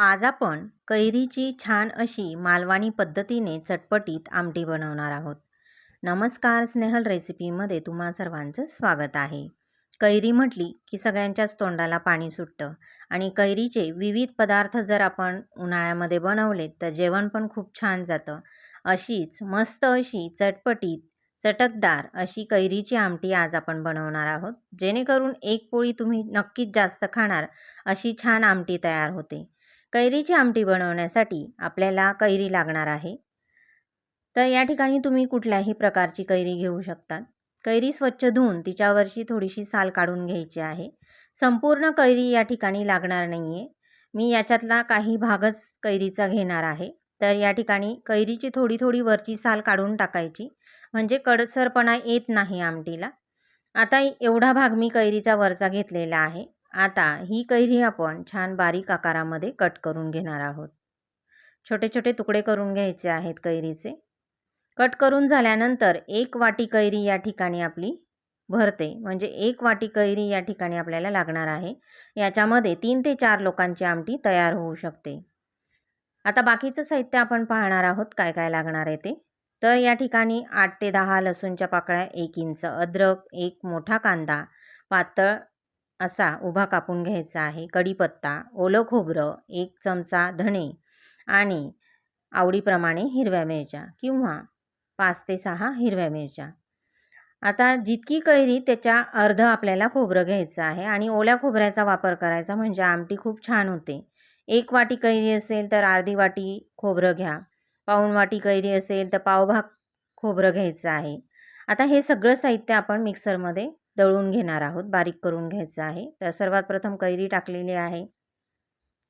आज आपण कैरीची छान अशी मालवणी पद्धतीने चटपटीत आमटी बनवणार आहोत. नमस्कार स्नेहल रेसिपीमध्ये तुम्हा सर्वांचं स्वागत आहे. कैरी म्हटली की सगळ्यांच्याच तोंडाला पाणी सुटतं आणि कैरीचे विविध पदार्थ जर आपण उन्हाळ्यामध्ये बनवले तर जेवण पण खूप छान जातं. अशीच मस्त अशी चटपटीत चटकदार अशी कैरीची आमटी आज आपण बनवणार आहोत. जेणेकरून एक पोळी तुम्ही नक्कीच जास्त खाणार अशी छान आमटी तयार होते. कैरीची आमटी बनवण्यासाठी आपल्याला कैरी लागणार आहे. तर या ठिकाणी तुम्ही कुठल्याही प्रकारची कैरी घेऊ शकतात. कैरी स्वच्छ धुवून तिच्यावरची थोडीशी साल काढून घ्यायची आहे. संपूर्ण कैरी या ठिकाणी लागणार नाही आहे मी याच्यातला काही भागच कैरीचा घेणार आहे. तर या ठिकाणी कैरीची थोडी थोडी वरची साल काढून टाकायची. म्हणजे कडसरपणा येत नाही आमटीला. आता एवढा भाग मी कैरीचा वरचा घेतलेला आहे. आता ही कैरी आपण छान बारीक आकारामध्ये कट करून घेणार आहोत. छोटे छोटे तुकडे करून घ्यायचे आहेत कैरीचे. कट करून झाल्यानंतर एक वाटी कैरी या ठिकाणी आपली भरते. म्हणजे एक वाटी कैरी या ठिकाणी आपल्याला लागणार आहे. याच्यामध्ये तीन ते चार लोकांची आमटी तयार होऊ शकते. आता बाकीचं साहित्य आपण पाहणार आहोत काय काय लागणार आहे ते. तर या ठिकाणी आठ ते दहा लसूणच्या पाकळ्या एक इंच अद्रक एक मोठा कांदा पातळ असा उभा कापून घ्यायचा आहे. कढीपत्ता ओलं खोबरं एक चमचा धणे आणि आवडीप्रमाणे हिरव्या मिरच्या किंवा पाच ते सहा हिरव्या मिरच्या. आता जितकी कैरी त्याच्या अर्ध आपल्याला खोबरं घ्यायचं आहे आणि ओल्या खोबऱ्याचा वापर करायचा म्हणजे आमटी खूप छान होते. एक वाटी कैरी असेल तर अर्धी वाटी खोबरं घ्या. पाऊण वाटी कैरी असेल तर पावभाग खोबरं घ्यायचं आहे. आता हे सगळं साहित्य आपण मिक्सरमध्ये दळून घेणार आहोत बारीक करून घ्यायचं आहे. तर सर्वात प्रथम कैरी टाकलेली आहे.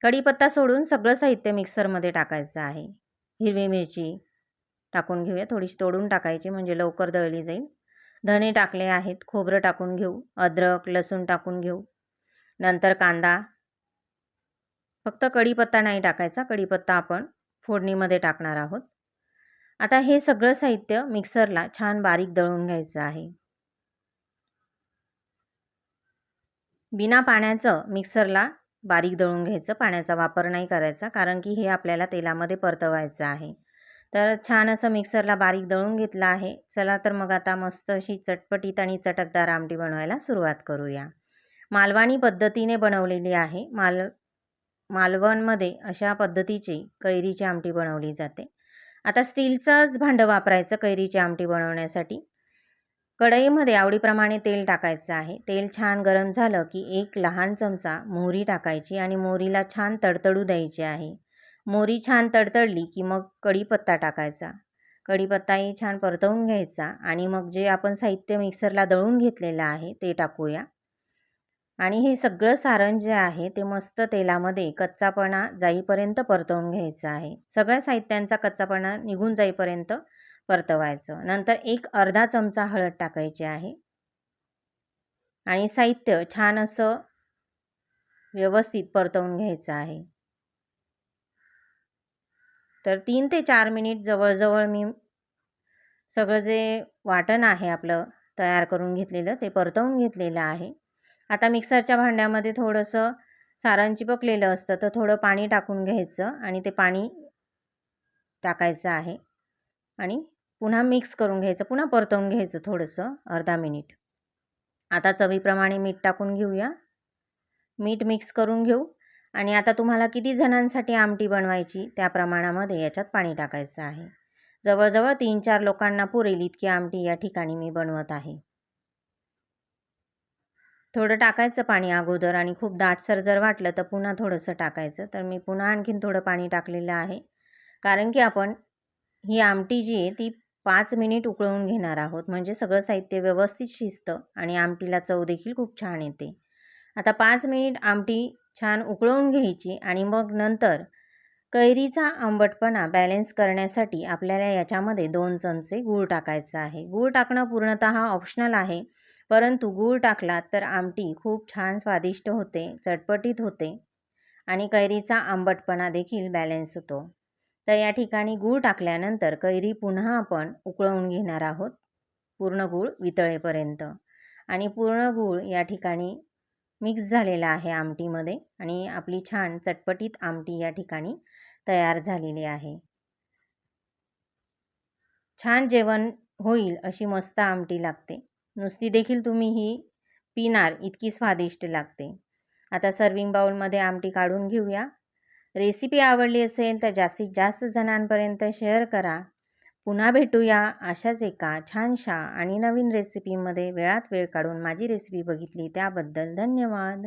कढीपत्ता सोडून सगळं साहित्य मिक्सरमध्ये टाकायचं आहे. हिरवी मिरची टाकून घेऊया. थोडीशी तोडून टाकायची म्हणजे लवकर दळली जाईल. धणे टाकले आहेत. खोबरं टाकून घेऊ. अद्रक लसूण टाकून घेऊ. नंतर कांदा. फक्त कढीपत्ता नाही टाकायचा. कढीपत्ता आपण फोडणीमध्ये टाकणार आहोत. आता हे सगळं साहित्य मिक्सरला छान बारीक दळून घ्यायचं आहे. बिना पाण्याचं मिक्सरला बारीक दळून घ्यायचं पाण्याचा वापर नाही करायचा कारण की हे आपल्याला तेलामध्ये परतवायचं आहे. तर छान असं मिक्सरला बारीक दळून घेतलं आहे. चला तर मग आता मस्त अशी चटपटीत आणि चटकदार आमटी बनवायला सुरुवात करूया. मालवणी पद्धतीने बनवलेली आहे. माल मालवणमध्ये अशा पद्धतीची कैरीची आमटी बनवली जाते. आता स्टीलचंच भांडं वापरायचं कैरीची आमटी बनवण्यासाठी. कढईमध्ये आवडीप्रमाणे तेल टाकायचं आहे. तेल छान गरम झालं की एक लहान चमचा मोहरी टाकायची आणि मोहरीला छान तडतडू द्यायची आहे. मोहरी छान तडतडली की मग कढीपत्ता टाकायचा. कढीपत्ताही छान परतवून घ्यायचा आणि मग जे आपण साहित्य मिक्सरला दळून घेतलेलं आहे ते टाकूया. आणि हे सगळं सारण जे आहे ते मस्त तेलामध्ये कच्चापणा जाईपर्यंत परतवून घ्यायचं आहे. सगळ्या साहित्यांचा कच्चापणा निघून जाईपर्यंत परतवायचं. नंतर एक अर्धा चमचा हळद टाकायची आहे. आणि साहित्य छान असं व्यवस्थित परतवून घ्यायचं आहे. तर तीन ते चार मिनिट जवळजवळ मी सगळं जे वाटण आहे आपलं तयार करून घेतलेलं ते परतवून घेतलेलं आहे. आता मिक्सरच्या भांड्यामध्ये थोडंसं सारण चिपकलेलं असतं तर थोडं पाणी टाकून घ्यायचं आणि ते पाणी टाकायचं आहे. आणि पुन्हा मिक्स करून घ्यायचं पुन्हा परतवून घ्यायचं थोडंसं अर्धा मिनिट. आता चवीप्रमाणे मीठ टाकून घेऊया. मीठ मिक्स करून घेऊ. आणि आता तुम्हाला किती जणांसाठी आमटी बनवायची त्या प्रमाणामध्ये याच्यात पाणी टाकायचं आहे. जवळजवळ तीन चार लोकांना पुरेल इतकी आमटी या ठिकाणी मी बनवत आहे. थोडं टाकायचं पाणी अगोदर आणि खूप दाटसर जर वाटलं तर पुन्हा थोडंसं टाकायचं. तर मी पुन्हा आणखीन थोडं पाणी टाकलेलं आहे. कारण की आपण ही आमटी जी आहे ती पाच मिनिट उकळवून घेणार आहोत. म्हणजे सगळं साहित्य व्यवस्थित शिजतं आणि आमटीला चव देखील खूप छान येते. आता पाच मिनिट आमटी छान उकळवून घ्यायची आणि मग नंतर कैरीचा आंबटपणा बॅलेन्स करण्यासाठी आपल्याला याच्यामध्ये दोन चमचे गूळ टाकायचं आहे. गूळ टाकणं पूर्णतः ऑप्शनल आहे. परंतु गूळ टाकला तर आमटी खूप छान स्वादिष्ट होते चटपटीत होते आणि कैरीचा आंबटपणा देखील बॅलेन्स होतो. तर या ठिकाणी गूळ टाकल्यानंतर कैरी पुन्हा आपण उकळवून घेणार आहोत. पूर्ण गूळ वितळेपर्यंत. आणि पूर्ण गूळ या ठिकाणी मिक्स झालेला आहे आमटीमध्ये आणि आपली छान चटपटीत आमटी या ठिकाणी तयार झालेली आहे. छान जेवण होईल अशी मस्त आमटी लागते. नुसती देखील तुम्ही ही पिणार इतकी स्वादिष्ट लागते. आता सर्विंग बाउलमध्ये आमटी काढून घेऊया. रेसिपी आवडली असेल तर जास्तीत जास्त जणांपर्यंत शेअर करा. पुन्हा भेटूया अशाच एका छानशा आणि नवीन रेसिपीमध्ये वेळात वेळ काढून माझी रेसिपी बघितली त्याबद्दल धन्यवाद.